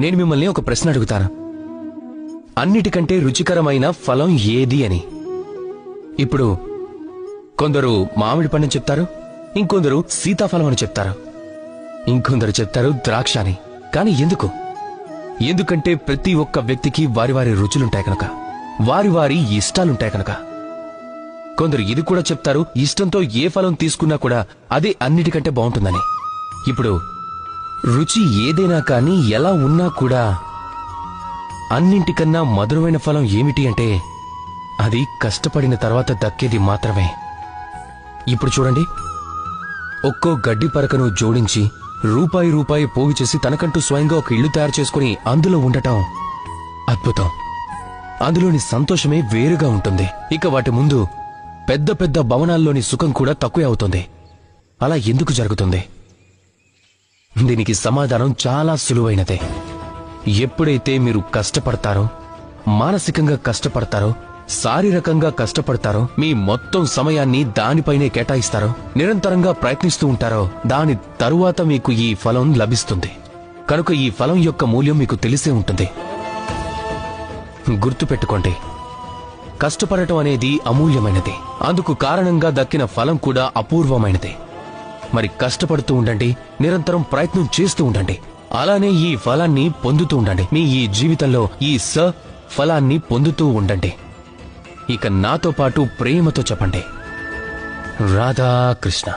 నేను మిమ్మల్ని ఒక ప్రశ్న అడుగుతాను. అన్నిటికంటే రుచికరమైన ఫలం ఏది అని? ఇప్పుడు కొందరు మామిడి పండుని చెప్తారు ఇంకొందరు సీతాఫలం అని చెప్తారు. ఇంకొందరు చెప్తారు ద్రాక్ష అని. కానీ ఎందుకు? ఎందుకంటే ప్రతి ఒక్క వ్యక్తికి వారి వారి రుచులుంటాయి కనుక. వారి వారి ఇష్టాలుంటాయి కనుక. కొందరు ఇది కూడా చెప్తారు ఇష్టంతో ఏ ఫలం తీసుకున్నా కూడా అదే అన్నిటికంటే బాగుంటుందని. ఇప్పుడు రుచి ఏదైనా కానీ ఎలా ఉన్నా కూడా అన్నింటికన్నా మధురమైన ఫలం ఏమిటి అంటే అది కష్టపడిన తర్వాత దక్కేది మాత్రమే. ఇప్పుడు చూడండి. ఒక్కో గడ్డి పరకను జోడించి రూపాయి రూపాయి పోగు చేసి తనకంటూ స్వయంగా ఒక ఇల్లు తయారు చేసుకుని అందులో ఉండటం అద్భుతం. అందులోని సంతోషమే వేరుగా ఉంటుంది. ఇక వాటి ముందు పెద్ద పెద్ద భవనాల్లోని సుఖం కూడా తక్కువే అవుతుంది. అలా ఎందుకు జరుగుతుంది? దీనికి సమాధానం చాలా సులువైనదే. ఎప్పుడైతే మీరు కష్టపడతారో మానసికంగా కష్టపడతారో శారీరకంగా కష్టపడతారో మీ మొత్తం సమయాన్ని దానిపైనే కేటాయిస్తారో నిరంతరంగా ప్రయత్నిస్తూ ఉంటారో దాని తరువాత మీకు ఈ ఫలం లభిస్తుంది. కనుక ఈ ఫలం యొక్క మూల్యం మీకు తెలిసే ఉంటుంది. గుర్తుపెట్టుకోండి కష్టపడటం అనేది అమూల్యమైనది. అందుకు కారణంగా దక్కిన ఫలం కూడా అపూర్వమైనది. మరి కష్టపడుతూ ఉండండి నిరంతరం ప్రయత్నం చేస్తూ ఉండండి. అలానే ఈ ఫలాన్ని పొందుతూ ఉండండి. మీ ఈ జీవితంలో ఈ స ఫలాన్ని పొందుతూ ఉండండి. ఇక నాతో పాటు ప్రేమతో చెప్పండి. రాధాకృష్ణ.